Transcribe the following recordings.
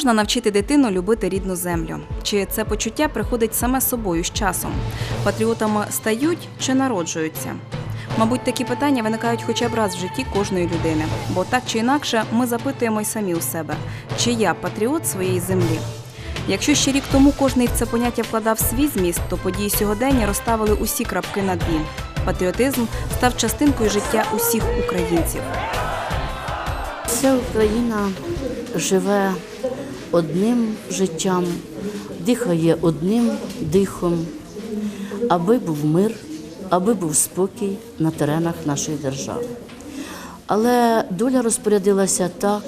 Можна навчити дитину любити рідну землю? Чи це почуття приходить саме собою з часом? Патріотами стають чи народжуються? Мабуть, такі питання виникають хоча б раз в житті кожної людини, бо так чи інакше ми запитуємо й самі у себе, чи я патріот своєї землі. Якщо ще рік тому кожний в це поняття вкладав свій зміст, то події сьогодення розставили усі крапки над «і». Патріотизм став частинкою життя усіх українців. Вся Україна живе одним життям, дихає одним дихом, аби був мир, аби був спокій на теренах нашої держави. Але доля розпорядилася так,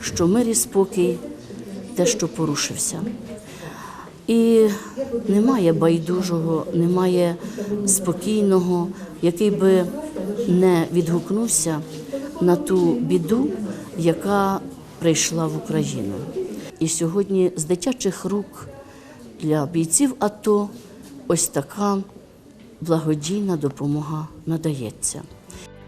що мир і спокій дещо порушився. І немає байдужого, немає спокійного, який би не відгукнувся на ту біду, яка прийшла в Україну. І сьогодні з дитячих рук для бійців АТО ось така благодійна допомога надається.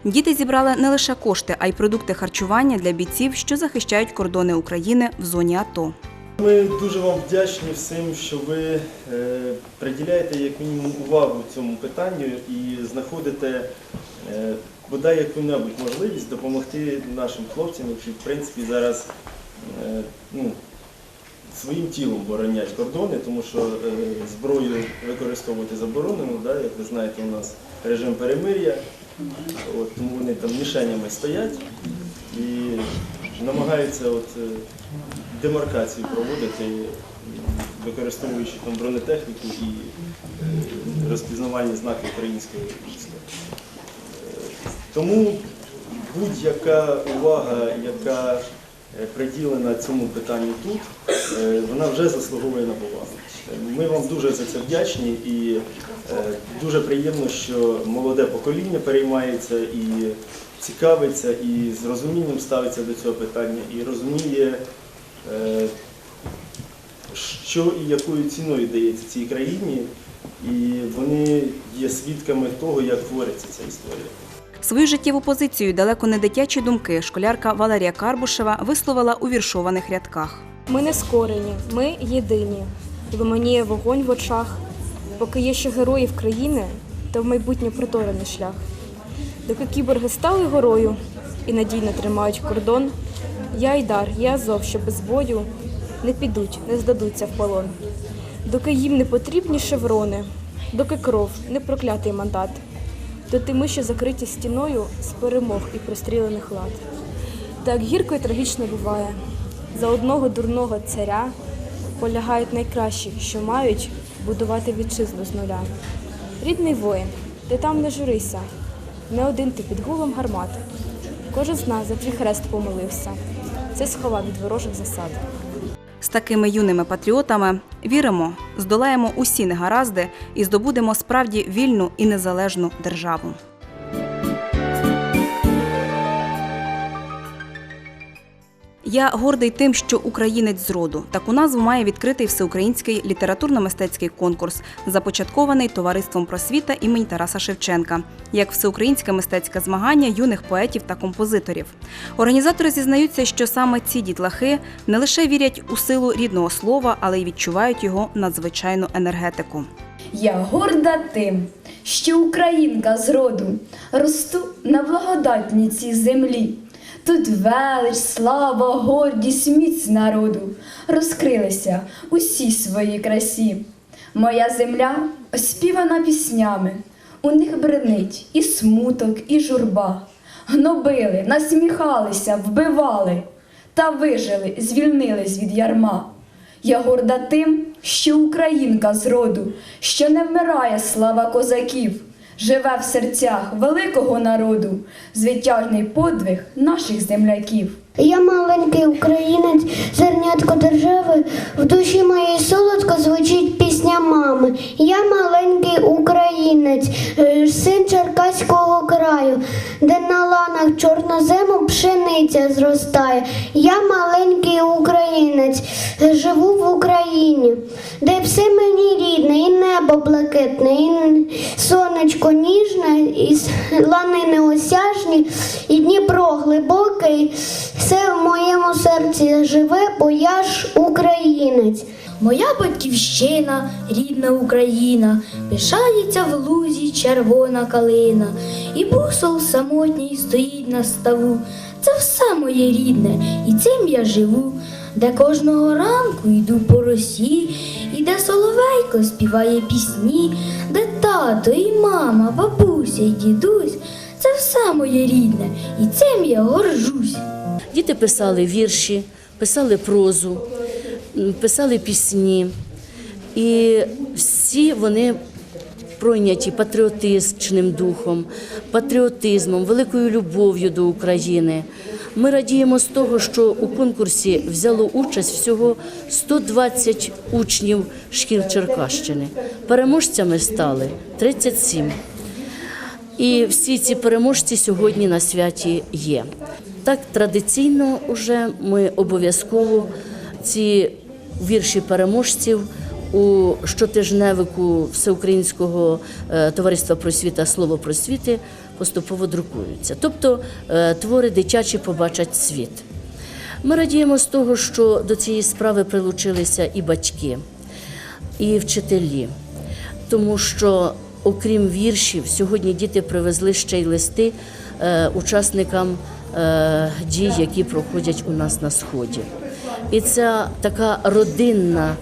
Діти зібрали не лише кошти, а й продукти харчування для бійців, що захищають кордони України в зоні АТО. Ми дуже вам вдячні всім, що ви е, приділяєте як мінімум увагу цьому питанню і знаходите е, бодай яку-небудь можливість допомогти нашим хлопцям, які в принципі зараз е, ну, своїм тілом боронять кордони, тому що е, зброю використовувати заборонено, як ви знаєте, у нас режим перемир'я, тому вони там мішенями стоять і намагаються е, демаркацію проводити, використовуючи там бронетехніку і е, розпізнавальні знаки українського війська. Е, Тому будь-яка увага, яка приділена цьому питанню тут, е, вона вже заслуговує на повагу. Е, Ми вам дуже за це вдячні і е, дуже приємно, що молоде покоління переймається і цікавиться, і з розумінням ставиться до цього питання, і розуміє, е, що і якою ціною дається цій країні, і вони є свідками того, як твориться ця історія. Свою життєву позицію далеко не дитячі думки школярка Валерія Карбушева висловила у віршованих рядках. Ми не скорені, ми єдині. Лимоніє вогонь в очах. Поки є ще герої в країни, то в майбутнє проторений шлях. Доки кіборги стали горою і надійно тримають кордон, я Айдар, я Азов, що без бою не підуть, не здадуться в полон. Доки їм не потрібні шеврони, доки кров не проклятий мандат, доти ми ще закриті стіною з перемог і пристрілених лад. Так гірко і трагічно буває. За одного дурного царя полягають найкращі, що мають будувати вітчизну з нуля. Рідний воїн, ти там не журися, не один ти під гулом гармат. Кожен з нас за твій хрест помолився. Це сховав від ворожих засад. З такими юними патріотами віримо, здолаємо усі негаразди і здобудемо справді вільну і незалежну державу. Я гордий тим, що українець з роду. Таку назву має відкритий всеукраїнський літературно-мистецький конкурс, започаткований товариством просвіта імені Тараса Шевченка, як всеукраїнське мистецьке змагання юних поетів та композиторів. Організатори зізнаються, що саме ці дітлахи не лише вірять у силу рідного слова, але й відчувають його надзвичайну енергетику. Я горда тим, що українка з роду росту на благодатній цій землі. Тут велич, слава, гордість, міць народу розкрилися усі свої красі. Моя земля оспівана піснями, у них бренить і смуток, і журба. Гнобили, насміхалися, вбивали, та вижили, звільнились від ярма. Я горда тим, що українка з роду, що не вмирає слава козаків, живе в серцях великого народу, звитяжний подвиг наших земляків. Я маленький українець, зернятко держави, в душі моїй солодко звучить пісня мами. Я маленький українець, е, син Черкаського краю, де на ланах чорнозему пшениця зростає. Я маленький українець. українець, живу в Україні, де все мені рідне, і небо блакитне, і сонечко ніжне, і лани неосяжні, і Дніпро глибокий, все в моєму серці живе, бо я ж українець. Моя батьківщина, рідна Україна, пишається в лузі червона калина, і бусол самотній стоїть на ставу. Це все моє рідне, і цим я живу, де кожного ранку йду по росі, і де соловейко співає пісні, де тато і мама, бабуся і дідусь. Це все моє рідне, і цим я горжусь. Діти писали вірші, писали прозу, писали пісні. І всі вони пройняті патріотичним духом, патріотизмом, великою любов'ю до України. Ми радіємо з того, що у конкурсі взяло участь всього 120 учнів шкіл Черкащини. Переможцями стали 37. І всі ці переможці сьогодні на святі є. Так традиційно вже ми обов'язково ці вірші переможців у щотижневику Всеукраїнського е, товариства просвіта Слово просвіти поступово друкуються. Тобто е, твори дитячі побачать світ. Ми радіємо з того, що до цієї справи прилучилися і батьки, і вчителі, тому що, окрім віршів, сьогодні діти привезли ще й листи е, учасникам дій, які проходять у нас на сході. І ця така родинна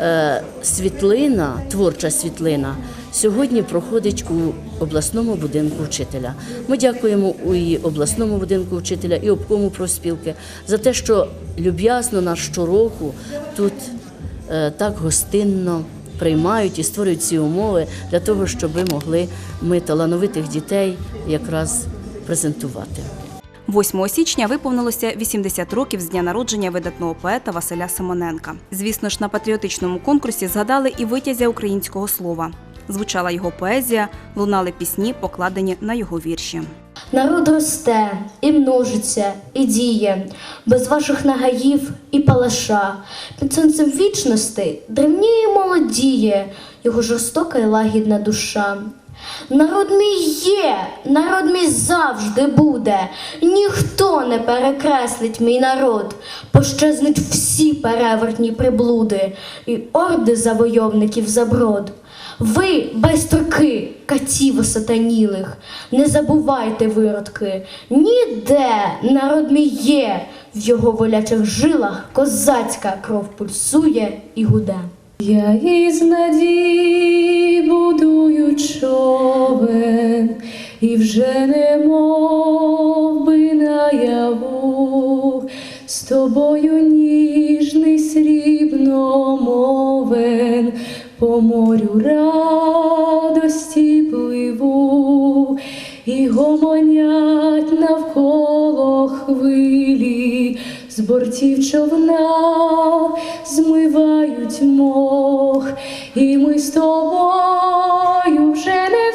е, світлина, творча світлина, сьогодні проходить у обласному будинку вчителя. Ми дякуємо у і обласному будинку вчителя, і обкому профспілки за те, що люб'язно нас щороку тут е, так гостинно приймають і створюють ці умови для того, щоб могли ми талановитих дітей якраз презентувати. 8 січня виповнилося 80 років з дня народження видатного поета Василя Симоненка. Звісно ж, на патріотичному конкурсі згадали і витязя українського слова. Звучала його поезія, лунали пісні, покладені на його вірші. Народ росте і множиться, і діє, без ваших нагаїв і палаша. Під сонцем вічності древніє молодіє, його жорстока і лагідна душа. Народ мій є, народ мій завжди буде. Ніхто не перекреслить мій народ, пощезнуть всі перевертні приблуди і орди завойовників заброд. Ви, байструки, катів осатанілих, не забувайте виродки, ніде народ мій є, в його волячих жилах козацька кров пульсує і гуде. Я із надій будую човен, і вже не мов би наяву, з тобою ніжний срібно мовен, по морю радості пливу, і гомонять навколо хвилі, з бортів човна змивають мох, і ми з тобою вже не в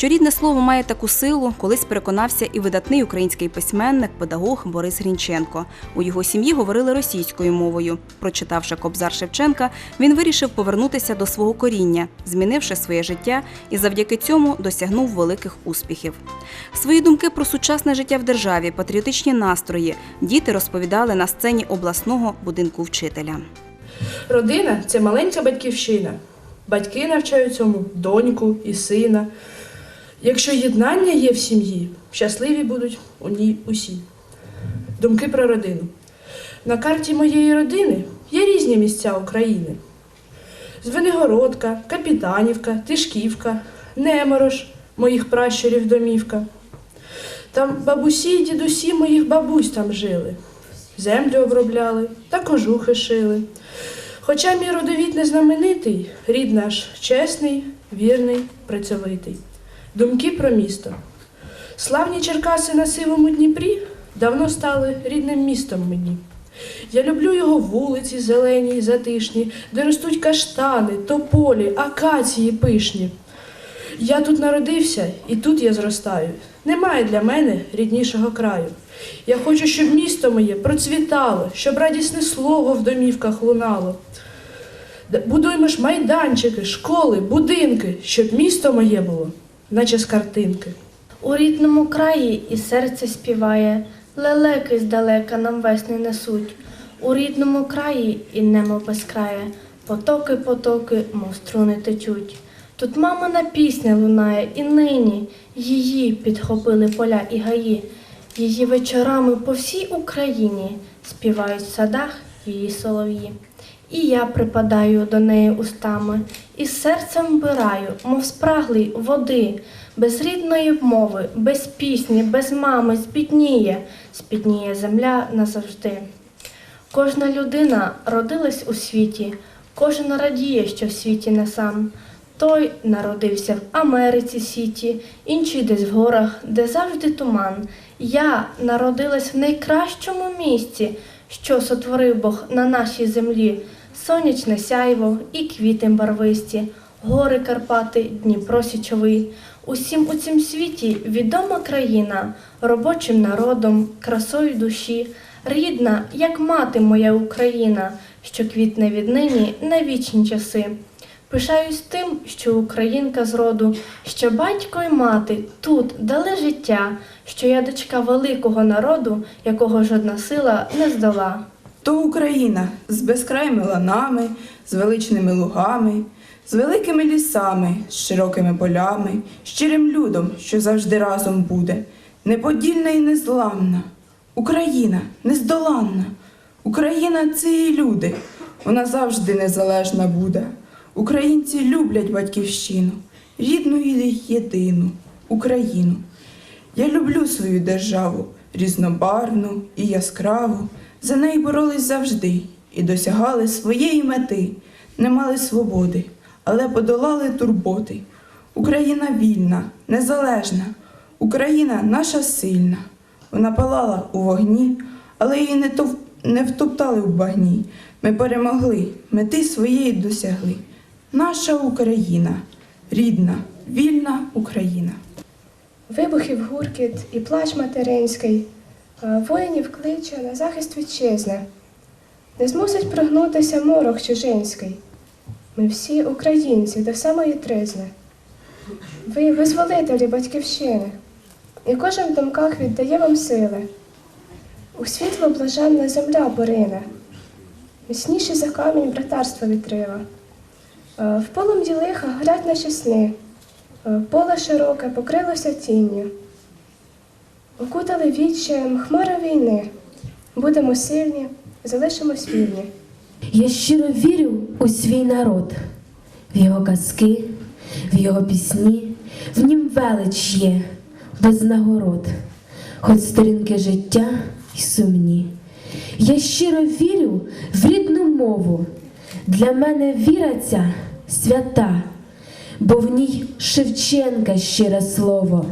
Що рідне слово має таку силу, колись переконався і видатний український письменник, педагог Борис Грінченко. У його сім'ї говорили російською мовою. Прочитавши Кобзар Шевченка, він вирішив повернутися до свого коріння, змінивши своє життя і завдяки цьому досягнув великих успіхів. Свої думки про сучасне життя в державі, патріотичні настрої діти розповідали на сцені обласного будинку вчителя. Родина це маленька батьківщина. Батьки навчають цьому доньку і сина. Якщо єднання є в сім'ї, щасливі будуть у ній усі. Думки про родину. На карті моєї родини є різні місця України: Звенигородка, Капітанівка, Тишківка, Неморош, моїх пращурів домівка. Там бабусі й дідусі моїх бабусь там жили, землю обробляли та кожухи шили. Хоча мій родовід не знаменитий, рід наш чесний, вірний, працьовитий. Думки про місто. Славні Черкаси на сивому Дніпрі давно стали рідним містом мені. Я люблю його вулиці зелені й затишні, де ростуть каштани, тополі, акації пишні. Я тут народився і тут я зростаю. Немає для мене ріднішого краю. Я хочу, щоб місто моє процвітало, щоб радісне слово в домівках лунало. Будуємо ж майданчики, школи, будинки, щоб місто моє було, наче з картинки. У рідному краї і серце співає, лелеки здалека нам весни несуть. У рідному краї і небо безкрає, потоки, потоки, мов струни течуть. Тут мамина пісня лунає, і нині її підхопили поля і гаї. Її вечорами по всій Україні співають в садах її солов'ї. І я припадаю до неї устами, і серцем вбираю, мов спраглий води, без рідної мови, без пісні, без мами збідніє, збідніє земля назавжди. Кожна людина родилась у світі, кожен радіє, що в світі не сам. Той народився в Америці сіті, інший десь в горах, де завжди туман. Я народилась в найкращому місці, що сотворив Бог на нашій землі. Сонячне сяйво і квіти барвисті, гори Карпати, Дніпро Січовий. Усім у цім світі відома країна, робочим народом, красою душі, рідна, як мати моя Україна, що квітне віднині на вічні часи. Пишаюсь тим, що українка з роду, що батько й мати тут дали життя, що я дочка великого народу, якого жодна сила не здала. То Україна з безкрайми ланами, з величними лугами, з великими лісами, з широкими полями, щирим людом, що завжди разом буде, неподільна і незламна. Україна нездоланна. Україна це і люди. Вона завжди незалежна буде. Українці люблять батьківщину, рідну і єдину Україну. Я люблю свою державу, різнобарвну і яскраву. За неї боролись завжди і досягали своєї мети, не мали свободи, але подолали турботи. Україна вільна, незалежна, Україна наша сильна. Вона палала у вогні, але її не, тов... не втоптали в багні. Ми перемогли, мети своєї досягли. Наша Україна, рідна, вільна Україна. Вибухів гуркіт і плач материнський, воїнів кличе на захист вітчизни. Не змусить прогнутися морок чужинський. Ми всі українці до самої тризни. Ви визволителі батьківщини, і кожен в думках віддає вам сили. У світло блаженна земля порине, міцніші за камінь братарства вітрила. В полум'ї лиха горять наші сни. Поле широке покрилося тінню. Окутали відчаєм хмари війни. Будемо сильні, залишимось вільні. Я щиро вірю у свій народ, в його казки, в його пісні, в нім велич є, без нагород, хоч сторінки життя й сумні. Я щиро вірю в рідну мову. Для мене віра ця свята, бо в ній Шевченка щире слово,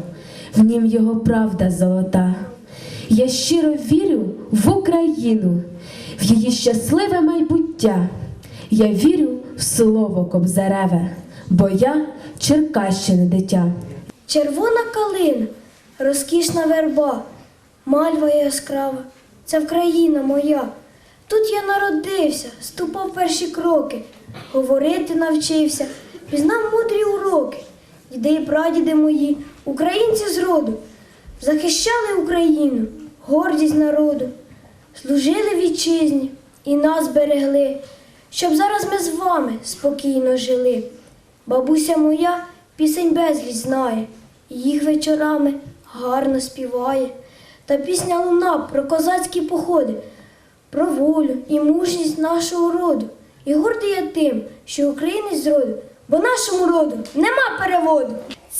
в нім його правда золота. Я щиро вірю в Україну, в її щасливе майбуття. Я вірю в слово Кобзареве, бо я Черкащини дитя. Червона калина, розкішна верба, мальва яскрава, це Вкраїна моя. Тут я народився, ступав перші кроки, говорити навчився, пізнав мудрі уроки. Діди і прадіди мої, українці з роду, захищали Україну, гордість народу, служили вітчизні і нас берегли, щоб зараз ми з вами спокійно жили. Бабуся моя пісень безліч знає, їх вечорами гарно співає. Та пісня луна про козацькі походи, про волю і мужність нашого роду. І гордий я тим, що українець з роду, бо нашому роду нема переводу.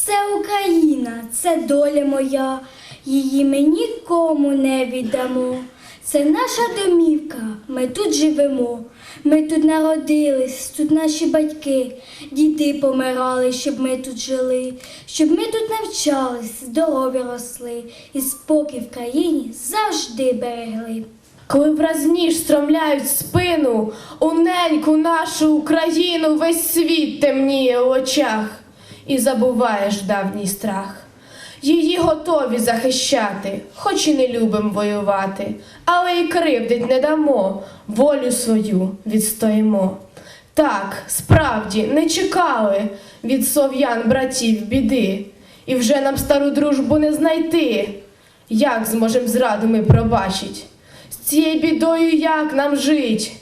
Це Україна, це доля моя, її ми нікому не віддамо. Це наша домівка, ми тут живемо. Ми тут народились, тут наші батьки, діти помирали, щоб ми тут жили, щоб ми тут навчались, здорові росли, і спокій в країні завжди берегли. Коли враз стромляють спину, у неньку нашу Україну весь світ темніє в очах. І забуваєш давній страх. Її готові захищати, хоч і не любим воювати, але й кривдить не дамо, волю свою відстоїмо. Так, справді, не чекали від сов'ян братів біди, і вже нам стару дружбу не знайти. Як зможем зраду ми пробачить? З цією бідою як нам жить?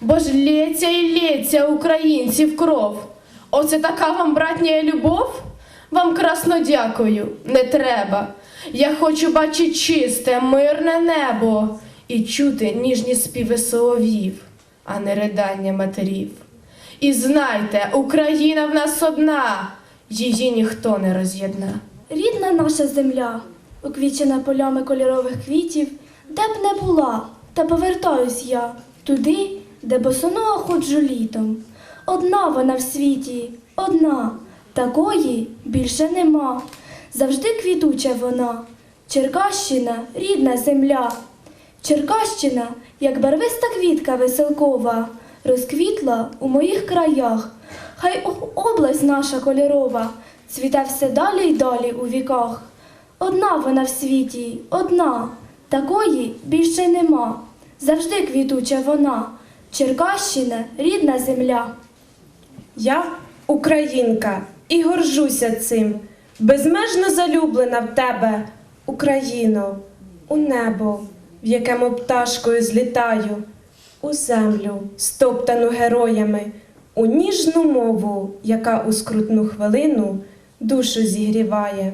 Бо ж лється і лється українців кров. Оце така вам, братня, любов? Вам красно дякую, не треба. Я хочу бачити чисте, мирне небо і чути ніжні співи солов'їв, а не ридання матерів. І знайте, Україна в нас одна, її ніхто не роз'єдна. Рідна наша земля, уквічена полями кольорових квітів, де б не була, та повертаюсь я туди, де босоного ходжу літом. Одна вона в світі, одна, такої більше нема. Завжди квітуча вона, Черкащина рідна земля. Черкащина, як барвиста квітка веселкова, розквітла у моїх краях. Хай область наша кольорова цвіте все далі й далі у віках. Одна вона в світі, одна, такої більше нема. Завжди квітуча вона, Черкащина рідна земля. Я українка і горжуся цим, безмежно залюблена в тебе, Україно, у небо, в якому пташкою злітаю, у землю, стоптану героями, у ніжну мову, яка у скрутну хвилину душу зігріває.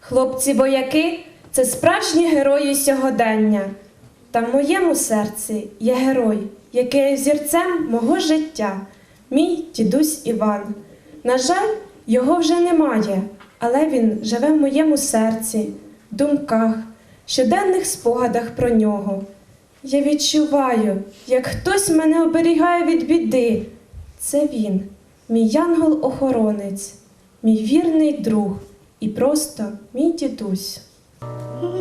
Хлопці-бояки це справжні герої сьогодення. Та в моєму серці є герой, який є зірцем мого життя, мій дідусь Іван. На жаль, його вже немає, але він живе в моєму серці, думках, щоденних спогадах про нього. Я відчуваю, як хтось мене оберігає від біди. Це він, мій янгол-охоронець, мій вірний друг і просто мій дідусь.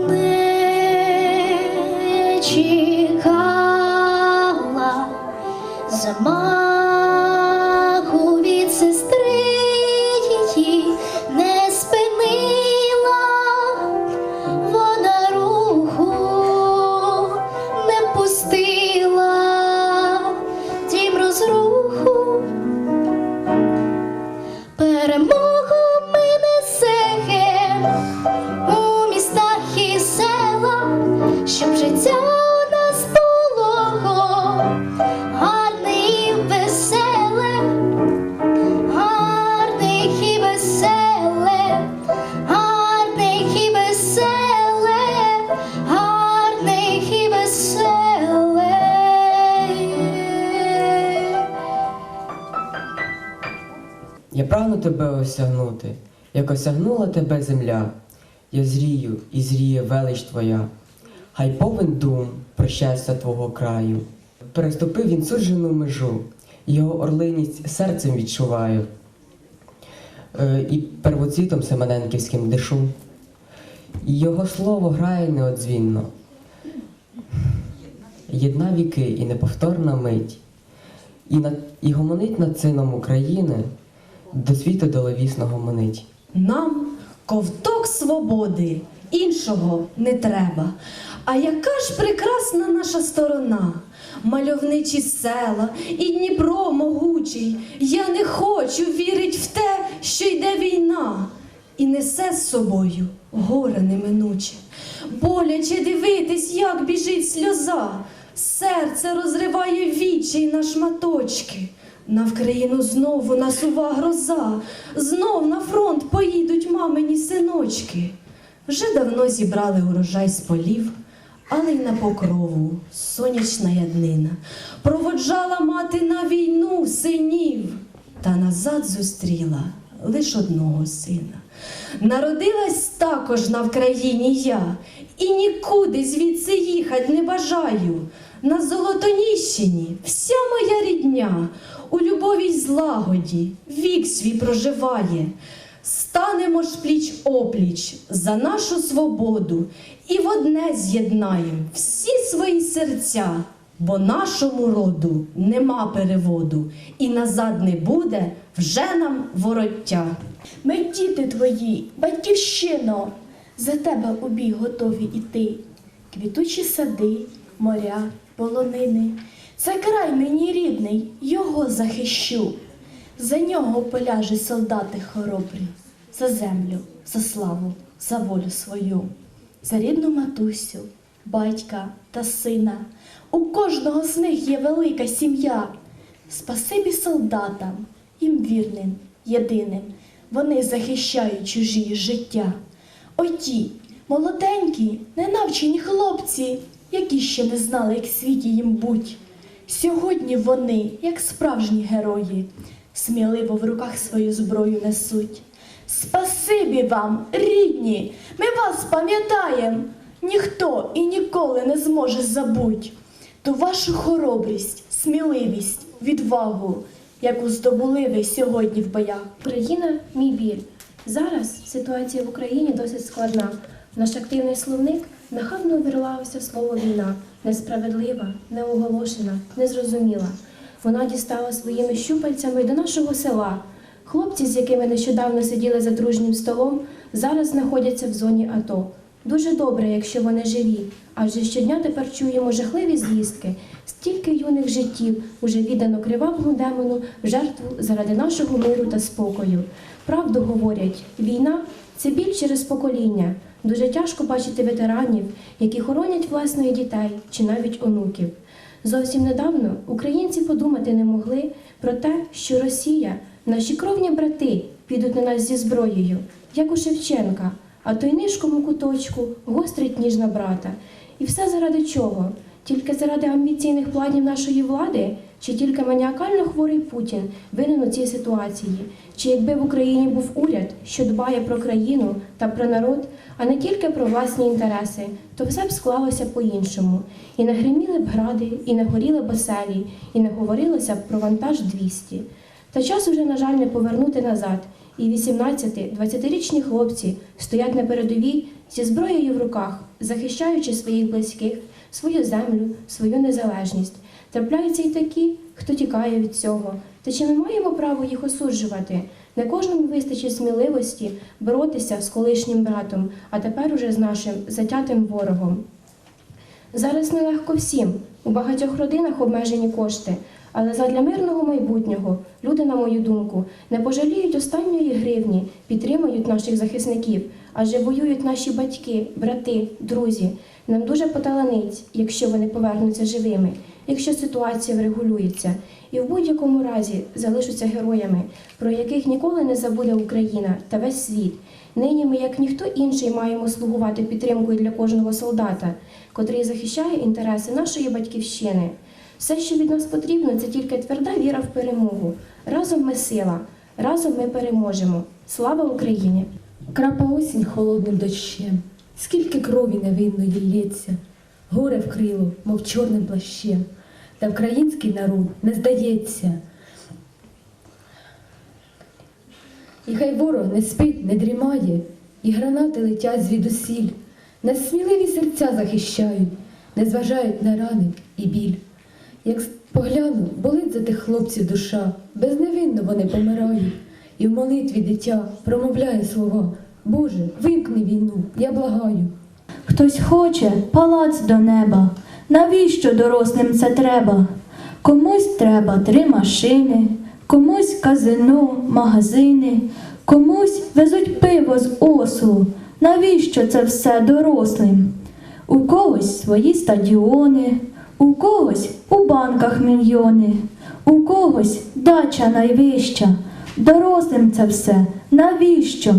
Не Some more. Осягнула тебе земля. Я зрію і зріє велич твоя. Хай повен дум про щастя твого краю. Переступив він суджену межу, його орлиність серцем відчуваю. Е, і первоцвітом семененківським дишу. Його слово грає неодзвінно. Єдна віки і неповторна мить, і, над, і гомонить над сином України до світу доловісного манить. Нам ковток свободи, іншого не треба. А яка ж прекрасна наша сторона, мальовничі села і Дніпро могучий. Я не хочу вірить в те, що йде війна, і несе з собою горе неминуче. Боляче дивитись, як біжить сльоза, серце розриває відчай на шматочки. На Вкраїну знову насува гроза, знов на фронт поїдуть мамині синочки. Вже давно зібрали урожай з полів, але й на покрову сонячна яднина. Проводжала мати на війну синів, та назад зустріла лиш одного сина. Народилась також на Вкраїні я, і нікуди звідси їхать не бажаю. На Золотоніщині вся моя рідня у любові й злагоді вік свій проживає. Станемо ж пліч опліч за нашу свободу і в одне з'єднаєм всі свої серця бо нашому роду нема переводу, і назад не буде вже нам вороття. Ми діти твої, батьківщино, за тебе у бій готові іти. Квітучі сади, моря, полонини. Це край мені рідний, його захищу. За нього поляже солдати хоробрі, за землю, за славу, за волю свою, за рідну матусю, батька та сина. У кожного з них є велика сім'я. Спасибі солдатам, їм вірним, єдиним. Вони захищають чужі життя. Оті, молоденькі, ненавчені хлопці, які ще не знали, як світі їм будь. Сьогодні вони, як справжні герої, сміливо в руках свою зброю несуть. Спасибі вам, рідні, ми вас пам'ятаєм. Ніхто і ніколи не зможе забуть ту вашу хоробрість, сміливість, відвагу, яку здобули ви сьогодні в боях. Україна мій біль. Зараз ситуація в Україні досить складна. Наш активний словник нахабно увірвалося слово війна, несправедлива, неоголошена, незрозуміла. Вона дістала своїми щупальцями до нашого села. Хлопці, з якими нещодавно сиділи за дружнім столом, зараз знаходяться в зоні АТО. Дуже добре, якщо вони живі, адже щодня тепер чуємо жахливі звістки. Стільки юних життів уже віддано кривавому демону жертву заради нашого миру та спокою. Правду говорять, війна це біль через покоління. Дуже тяжко бачити ветеранів, які хоронять власних дітей чи навіть онуків. Зовсім недавно українці подумати не могли про те, що Росія, наші кровні брати, підуть на нас зі зброєю, як у Шевченка, а той нишкому куточку гострить ніж на брата. І все заради чого? Тільки заради амбіційних планів нашої влади, чи тільки маніакально хворий Путін винен у цій ситуації? Чи якби в Україні був уряд, що дбає про країну та про народ, а не тільки про власні інтереси, то все б склалося по-іншому. І не гриміли б гради, і не горіли б оселі, і не говорилося б про вантаж 200. Та час уже, на жаль, не повернути назад. І 18-20-річні хлопці стоять на передовій зі зброєю в руках, захищаючи своїх близьких, свою землю, свою незалежність. Трапляються й такі, хто тікає від цього. Та чи ми маємо право їх осуджувати? Не кожному вистачить сміливості боротися з колишнім братом, а тепер уже з нашим затятим ворогом. Зараз нелегко всім. У багатьох родинах обмежені кошти, але задля мирного майбутнього люди, на мою думку, не пожаліють останньої гривні, підтримують наших захисників, адже воюють наші батьки, брати, друзі. Нам дуже поталанить, якщо вони повернуться живими, якщо ситуація врегулюється, і в будь-якому разі залишаться героями, про яких ніколи не забуде Україна та весь світ. Нині ми, як ніхто інший, маємо слугувати підтримкою для кожного солдата, котрий захищає інтереси нашої батьківщини. Все, що від нас потрібно, це тільки тверда віра в перемогу. Разом ми сила, разом ми переможемо. Слава Україні! Крапа осінь холодним дощем, скільки крові невинної лється, горе вкрило, мов чорним плащем, та український народ не здається. І хай ворог не спить, не дрімає, і гранати летять звідусіль, нас сміливі серця захищають, не зважають на рани і біль. Як погляну, болить за тих хлопців душа, безневинно вони помирають, і в молитві дитя промовляє слова. Боже, вимкни війну, я благаю. Хтось хоче палац до неба. Навіщо дорослим це треба? Комусь треба три машини, комусь казино, магазини, комусь везуть пиво з ослу. Навіщо це все дорослим? У когось свої стадіони, у когось у банках мільйони, у когось дача найвища. Дорослим це все навіщо?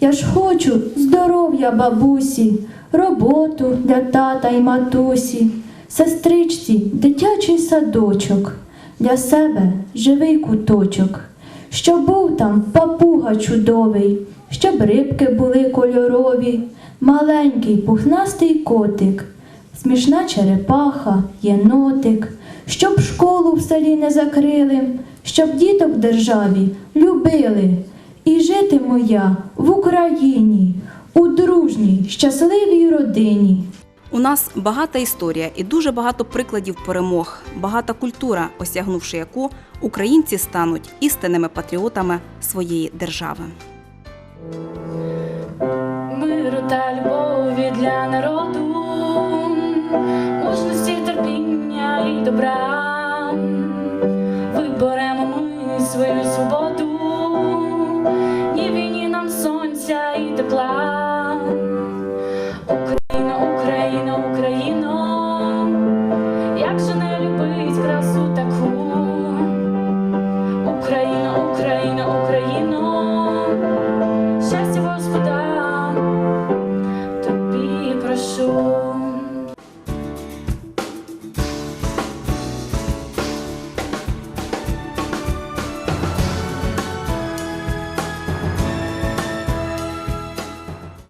Я ж хочу здоров'я бабусі, роботу для тата й матусі, сестричці дитячий садочок, для себе живий куточок, щоб був там папуга чудовий, щоб рибки були кольорові, маленький пухнастий котик, смішна черепаха, єнотик, щоб школу в селі не закрили, щоб діток в державі любили. І житиму я в Україні, у дружній, щасливій родині. У нас багата історія і дуже багато прикладів перемог, багата культура, осягнувши яку українці стануть істинними патріотами своєї держави. миру та любові для народу, мужності, терпіння і добра. Виберемо ми свою свободу,